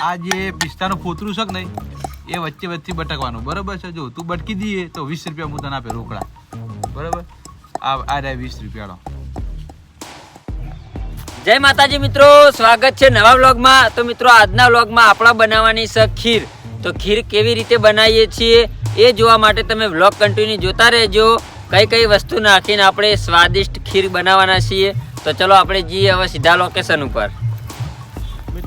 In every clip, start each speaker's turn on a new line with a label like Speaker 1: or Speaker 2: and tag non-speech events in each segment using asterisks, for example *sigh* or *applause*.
Speaker 1: આ જે પિસ્તાનું ફોતરું છે કે નહીં, એ વચ્ચે વચ્ચે બટકવાનું. બરાબર છે? જો, તું બટકી દઈએ તો વીસ રૂપિયા હું તને આપે રોકડા. બરાબર? આ આ રહ્યા વીસ રૂપિયાનો.
Speaker 2: જય માતાજી મિત્રો, સ્વાગત છે નવા વ્લોગમાં. તો મિત્રો, આજના વ્લોગમાં આપણા બનાવવાની છે ખીર. તો ખીર કેવી રીતે બનાવીએ છીએ એ જોવા માટે તમે વ્લોગ કન્ટિન્યુ જોતા રહેજો. કઈ કઈ વસ્તુ નાખીને આપણે સ્વાદિષ્ટ ખીર બનાવવાના છીએ. તો ચલો, આપણે જઈએ હવે સીધા લોકેશન ઉપર.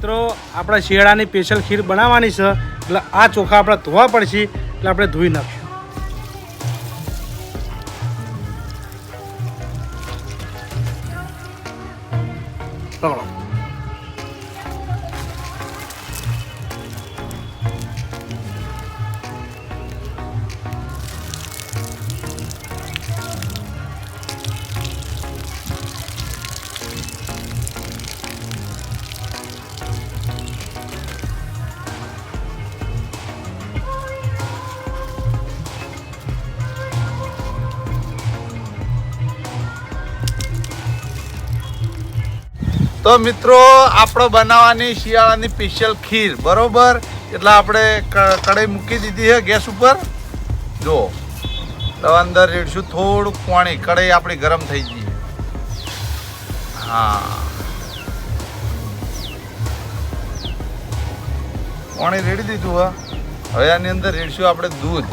Speaker 3: મિત્રો, આપણે શિયાળાની સ્પેશિયલ ખીર બનાવવાની છે. એટલે આ ચોખા આપણે ધોવા પડશે, એટલે આપણે ધોઈ નાખશું.
Speaker 4: તો મિત્રો, આપણે બનાવવાની શિયાળાની સ્પેશિયલ ખીર, બરોબર? એટલે આપણે કઢાઈ મૂકી દીધી છે ગેસ ઉપર. જો તો અંદર રેડશું થોડુંક પાણી. કઢાઈ આપણી ગરમ થઈ ગઈ હા. પાણી રેડી દીધું હવે આની અંદર રેડશું આપણે દૂધ.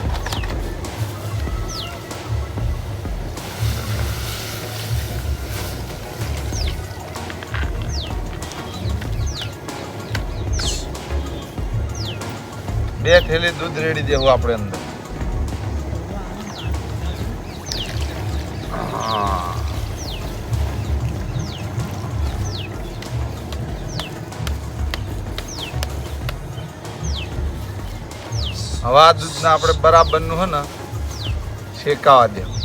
Speaker 4: બે થેલી દૂધ રેડી દેવું આપણે અંદર. હવે દૂધને આપણે બરાબરનું હે ને, શેકાવા દેવું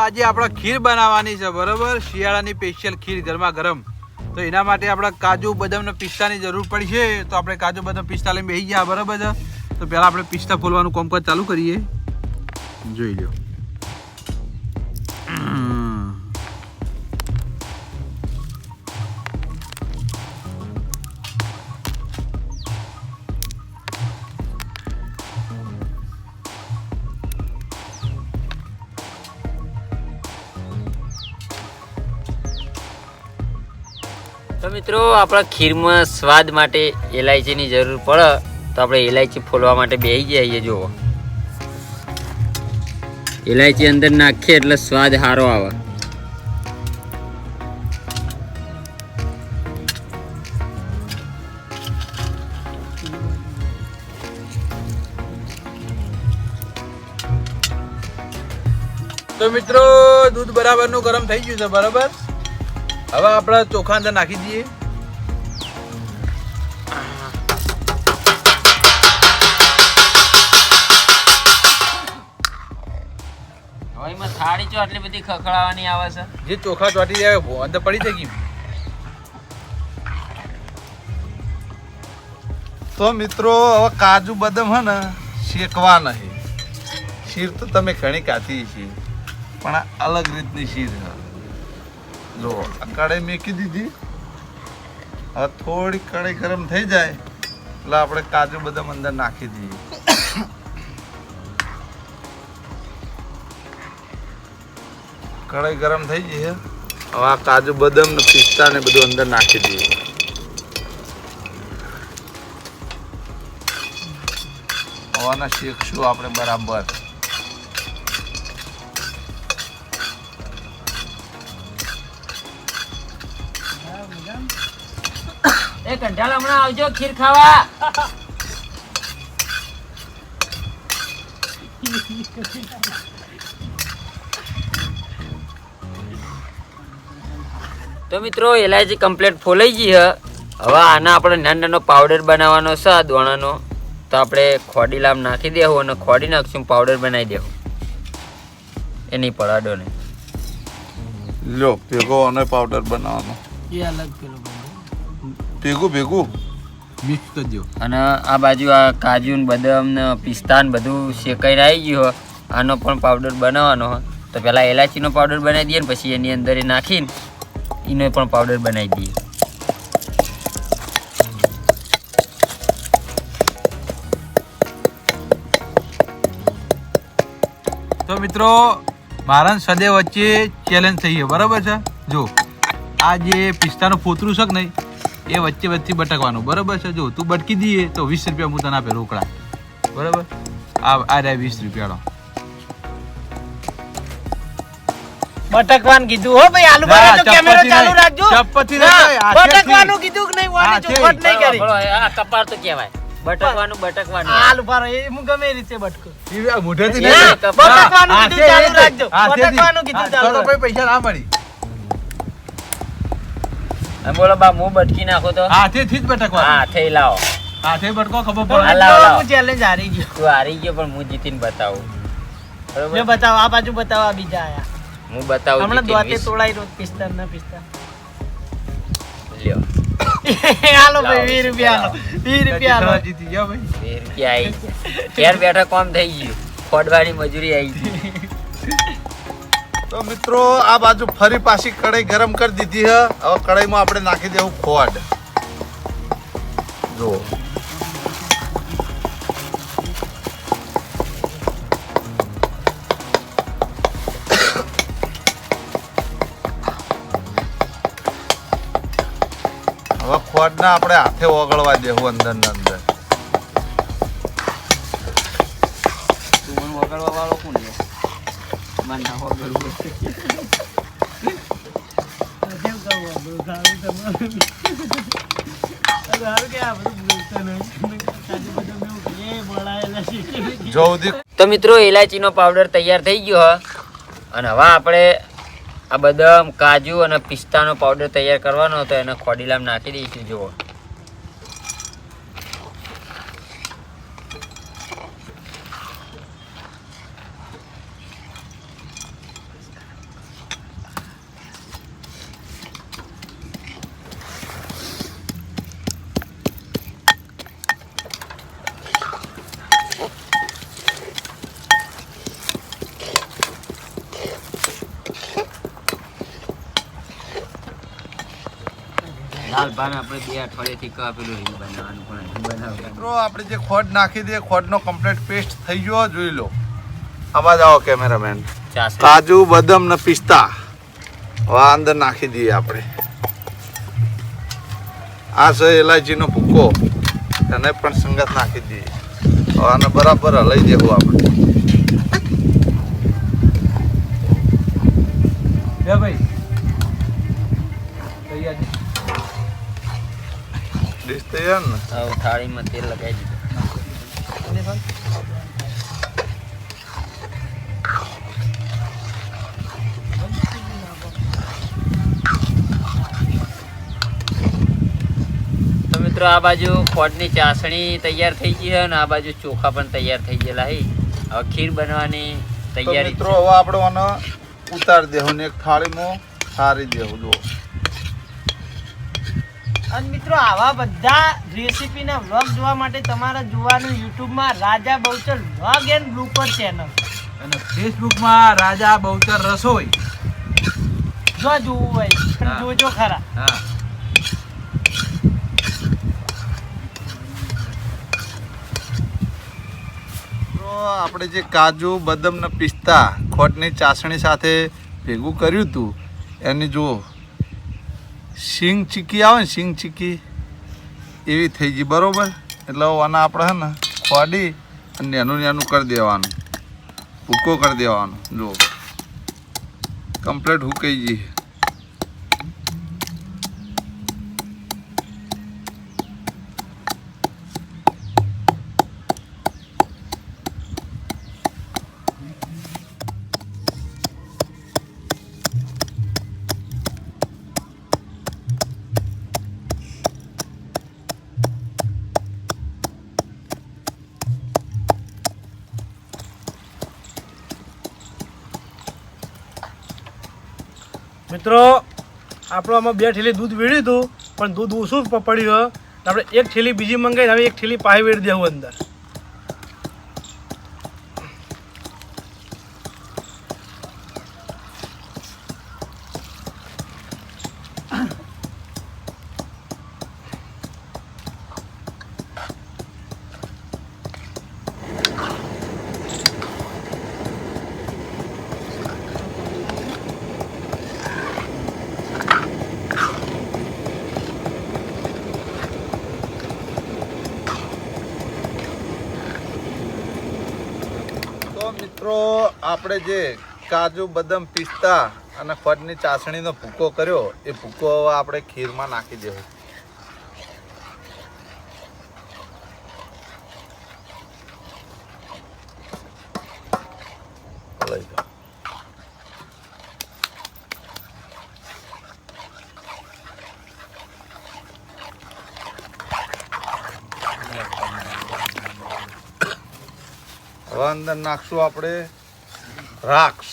Speaker 1: આજે આપણે ખીર બનાવવાની છે, બરાબર? શિયાળાની સ્પેશિયલ ખીર, ગરમા ગરમ. તો એના માટે આપણે કાજુ બદામ ને પિસ્તાની જરૂર પડશે. તો આપણે કાજુ બદામ પિસ્તા લઈને બેસી ગયા, બરાબર છે? તો પહેલાં આપણે પિસ્તા ફોલવાનું કામકાજ ચાલુ કરીએ. જોઈ લો
Speaker 2: તો મિત્રો, આપણા ખીરમાં સ્વાદ માટે એલાયચીની જરૂર પડે, તો આપણે ઇલાયચી ફોલવા માટે બેસી જઈએ જુઓ. ઇલાયચી અંદર નાખીએ એટલે સ્વાદ સારો આવે.
Speaker 1: તો મિત્રો, દૂધ બરાબરનું ગરમ થઈ ગયું છે, બરાબર? હવે આપણે ચોખા અંદર નાખી દઈએ.
Speaker 2: હવે એમાં થાળી ચો આટલી બધી ખખડાવાની આવે છે?
Speaker 1: જે ચોખા ચોટી જાય અંદર પડી જાય કેમ?
Speaker 4: તો મિત્રો હવે કાજુ બદામ હે ને શેકવા નહીં શીર તો તમે ઘણી કાચી છે પણ આ અલગ રીતની શીર છે. જો આ કઢાઈ મેકી દીધી હવે થોડી કઢાઈ ગરમ થઈ જાય, એટલે આપણે કાજુ બદામ અંદર નાખી દઈએ. કઢાઈ ગરમ થઈ ગઈ છે. હવે આ કાજુ બદામ ને પિસ્તા ને બધું અંદર નાખી દઈએ. હવાના શેકશું આપણે બરાબર?
Speaker 2: કંટાળ હમણાં આવજો ખીર ખાવા. તો મિત્રો એલાયચી કમ્પ્લેટ ફોલાઈ ગઈ હવે આના આપણે નાનો નાનો પાવડર બનાવવાનો છે આ દોણાનો. તો આપણે ખોડી લામ નાખી દેવું અને ખોડી નાખશું પાવડર બનાવી દેવું. એની પડાડો લો
Speaker 4: લ્યો ભેગો અને પાવડર બનાવવાનો.
Speaker 3: એ અલગ પેલો
Speaker 4: ભેગું ભેગું.
Speaker 1: મિક્સ કરજો
Speaker 2: અને આ બાજુ આ કાજુ ને બદામ ને પિસ્તા ને બધું શેકાઈને આવી ગયું હોય આનો પણ પાવડર બનાવવાનો હોય તો પહેલાં એલાચીનો પાવડર બનાવી દઈએ ને પછી એની અંદર એ નાખીને એનો પણ પાવડર બનાવી દઈએ.
Speaker 1: તો મિત્રો મારા સદે વચ્ચે ચેલેન્જ થઈ છે બરાબર છે? જો આ જે પિસ્તાનું ફોતરું છે કે નહીં એ વચ્ચે વચ્ચે બટકવાનું. બરાબર છે? જો તું બટકી દઈએ તો વીસ રૂપિયા હું તને આપે રોકડા. બરાબર? આ આ રહ્યા વીસ રૂપિયાનો.
Speaker 3: બટકવાન કીધું. હો ભાઈ આલુ
Speaker 1: ના,
Speaker 3: તો કેમેરો ચાલુ રાખજો.
Speaker 1: ચપ્પલથી
Speaker 3: ના, બટકવાનું કીધું કે નહીં વાની ચોખવટ નહીં કરી.
Speaker 2: આ કપાળ તો કહેવાય. બટકવાનું બટકવાનું.
Speaker 3: આલુ ભરે એ હું ગમે રીતે બટકું.
Speaker 1: મોઢેથી નહીં.
Speaker 3: બટકવાનું કીધું ચાલુ રાખજો. બટકવાનું કીધું ચાલુ
Speaker 1: તો
Speaker 3: રાખજો.
Speaker 1: પછી પૈસા ના મળી.
Speaker 2: બોલો બા હું બટકી નાખો તો?
Speaker 1: હાથેથી જ બટકો
Speaker 2: હા થઈ લાવો.
Speaker 1: હાથે બટકો ખબર પડે.
Speaker 2: લાવો, લાવો.
Speaker 3: હું ચેલેન્જ હારી ગયો.
Speaker 2: તું હારી ગયો પણ હું જીતીને બતાવું.
Speaker 3: બરોબર?
Speaker 2: બરોબર
Speaker 3: બતાવો આ બાજુ બતાવ આ બીજા આયા.
Speaker 2: હું બતાવું
Speaker 3: હમણાં દોતે તોડાઈ રોજ પિસ્તા ના પિસ્તા
Speaker 2: લ્યો. *laughs*
Speaker 3: હાલો ભાઈ વીસ રૂપિયા હાલો. રૂપિયા હાલો.
Speaker 1: જીતી ગયો ભાઈ?
Speaker 2: બે રૂપિયા આવી ઘેર બેઠા કોમ થઈ ગયું. ખોડવાની મજૂરી આવી ગઈ. *laughs*
Speaker 4: તો મિત્રો, આ બાજુ ફરી પાછી કઢાઈ ગરમ કરી દીધી છે હવે કઢાઈમાં આપણે નાખી દેવું ખોડ જો હવે ખોડને આપણે હાથે ઓગળવા દેવું અંદર. ને અંદર
Speaker 2: ઓગળવા વાળો કોણ તો મિત્રો ઇલાયચીનો પાવડર તૈયાર થઈ ગયો અને હવે આપણે આ બદામ, કાજુ અને પિસ્તાનો પાવડર તૈયાર કરવાનો હતો, એને ખોડીલામાં નાખી દઈશું, જુઓ. આપણે બે અઠવાડિયાથી કહા પેલું રીલ બનાવવાનું પણ નહીં
Speaker 4: મિત્રો આપણે જે ખોડ નાખી દઈએ ખોડનો કમ્પ્લીટ પેસ્ટ થઈ ગયો જોઈ લો. અવાજ આવો કેમેરામેન કાજુ બદામ ને પિસ્તા. હવે અંદર નાખી દઈએ આપણે. આ છે એલાયચીનો ભૂકો. એને પણ સંગત નાખી દઈએ. હવે આને બરાબર હલાઈ દેવું આપણે.
Speaker 1: બે ભાઈ.
Speaker 4: ડીશ તૈયાર ને?
Speaker 2: હવે થાળીમાં તેલ લગાવી દીધું. તો મિત્રો આ બાજુ ખોટની ચાસણી તૈયાર થઈ ગઈ છે અને આ બાજુ ચોખા પણ તૈયાર થઈ ગયેલા છે. હવે ખીર બનવાની તૈયારી
Speaker 4: મિત્રો હવે આપણે આને ઉતારી દેવું ને એક થાળીમાં સારી દેવું જો
Speaker 3: અને મિત્રો આવા બધા રેસીપીના વ્લોગ જોવા માટે તમારે જોવાનું યુટ્યુબમાં Raja Bahuchar vlog and blooper channel
Speaker 1: અને ફેસબુકમાં રાજા બહુચર રસોઈ.
Speaker 3: જો જોવું હોય. જોજો ખરા.
Speaker 1: હા.
Speaker 4: તો આપણે જે કાજુ બદામ ને પિસ્તા ખોટની ચાસણી સાથે ભેગું કર્યું હતું એની જુઓ. સિંગ ચીકી આવે ને સિંગ ચીકી, એવી થઈ ગઈ, બરાબર? એટલે આને આપણે હે ને ખોડી અને નાનું નાનું કરી દેવાનું. ભૂકો કરી દેવાનો. જો કમ્પ્લીટ હુકાઈ ગઈ.
Speaker 3: મિત્રો, આપણો આમાં બે ઠેલી દૂધ વેડ્યું હતું, પણ દૂધ ઓછું પડ્યું આપણે એક ઠેલી બીજી મંગાવી હવે એક ઠેલી પાહી વેડી દેવું અંદર.
Speaker 4: મિત્રો, આપણે જે કાજુ, બદામ પિસ્તા અને ફળની ચાસણીનો ભૂકો કર્યો, એ ભૂકો આપણે ખીરમાં નાખી દેવો લઈ જાઓ. હવે અંદર નાખશું આપણે રાક્ષ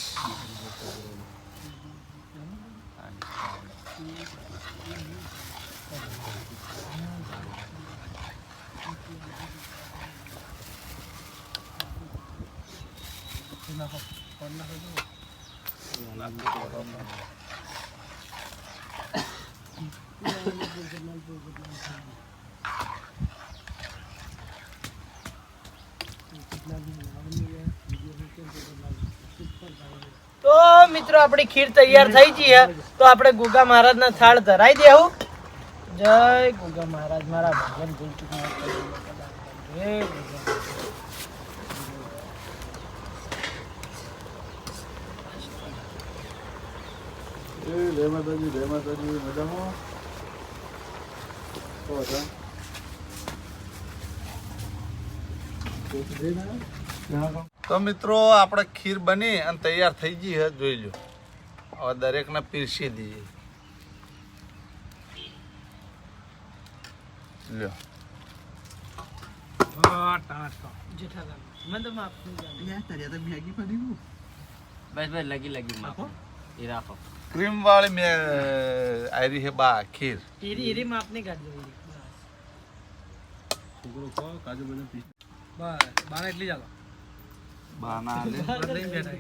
Speaker 5: તો મિત્રો, આપણી ખીર તૈયાર થઈ ગઈ તો આપણે ગુગા મહારાજના થાળ ધરાઈ દેવું જય ગુગા મહારાજ. મારા ભગવાન મહારાજ જય ગુગા
Speaker 4: તો મિત્રો આપણે ખીર બની અને તૈયાર થઈ ગઈ છે જોઈ લો હવે દરેકને પીરસી દઈએ. લ્યો.
Speaker 5: જેઠાલાલ મને તો માફ નહીં જાણો.
Speaker 2: બસ બસ લગી લગી માપો એ રાખો.
Speaker 4: ક્રીમ વાળી મેં આયરી છે બા ખીર.
Speaker 3: બસ. બાર એટલી ચાલો
Speaker 4: બાના લે
Speaker 3: લઈને બેઠા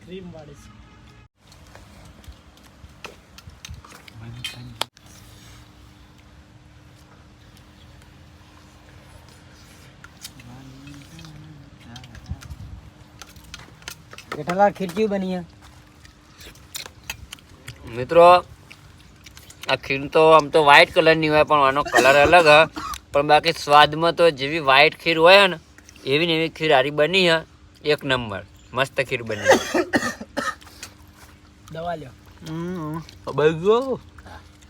Speaker 5: ક્રીમ વાળી છે. જેઠાલાલ ખીર બની છે
Speaker 2: મિત્રો આ ખીર તો આમ તો વ્હાઈટ કલરની હોય પણ આનો કલર અલગ હ. પણ બાકી સ્વાદમાં તો જેવી વ્હાઈટ ખીર હોય ને એવી ને એવી ખીર હારી બની હ એક નંબર. મસ્ત ખીર બની
Speaker 5: દવા લ્યો.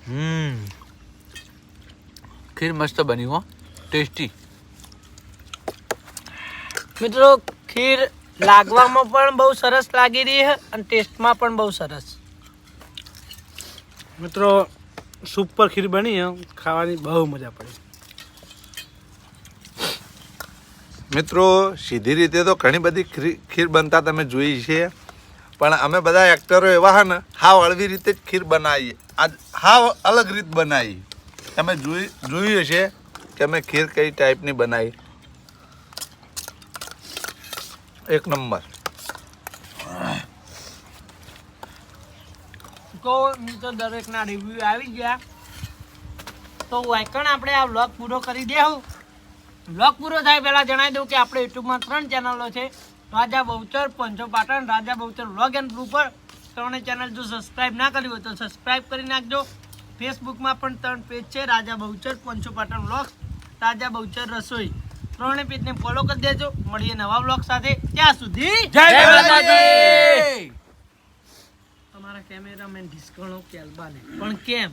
Speaker 1: હમ ખીર મસ્ત બની હો ટેસ્ટી.
Speaker 5: મિત્રો ખીર લાગવામાં પણ બહુ સરસ લાગી રહી છે અને ટેસ્ટમાં પણ બહુ સરસ.
Speaker 3: મિત્રો સુપર ખીર બની છે ખાવાની બહુ મજા પડી.
Speaker 4: મિત્રો, સીધી રીતે તો ઘણી બધી ખીર- બનતા તમે જોઈ છે. પણ અમે બધા એક્ટરો એવા હા ને, હાવ હળવી રીતે જ ખીર બનાવીએ. આજ હાવ અલગ રીત બનાવી. તમે જોઈ, જોયું હશે કે અમે ખીર કઈ ટાઈપની બનાવી. એક નંબર.
Speaker 5: તો મિત્રો, દરેકના રિવ્યુ આવી ગયા. તો વાયકણ આપણે આ વ્લોગ પૂરો કરી દેવું વ્લોગ પૂરો થાય પહેલાં જણાવી દઉં કે આપણે યુટ્યુબમાં ત્રણ ચેનલો છે. રાજા Bahuchar પંચો Patan Raja Bahuchar vlog and blooper ત્રણે ચેનલ જો સબસ્ક્રાઈબ ના કરી હોય તો સબસ્ક્રાઈબ કરી નાખજો. ફેસબુકમાં પણ ત્રણ પેજ છે રાજા બહુચર પંચો પાટણ વ્લોગ રાજા બહુચર રસોઈ. ત્રણે પેજને ફોલો કરી દેજો. મળીએ નવા વ્લોગ સાથે. ત્યાં સુધી
Speaker 2: જય માતાજી!
Speaker 5: તમારા કેમેરામેન ડિસ્કાઉન્ટ કેલબાને. પણ કેમ?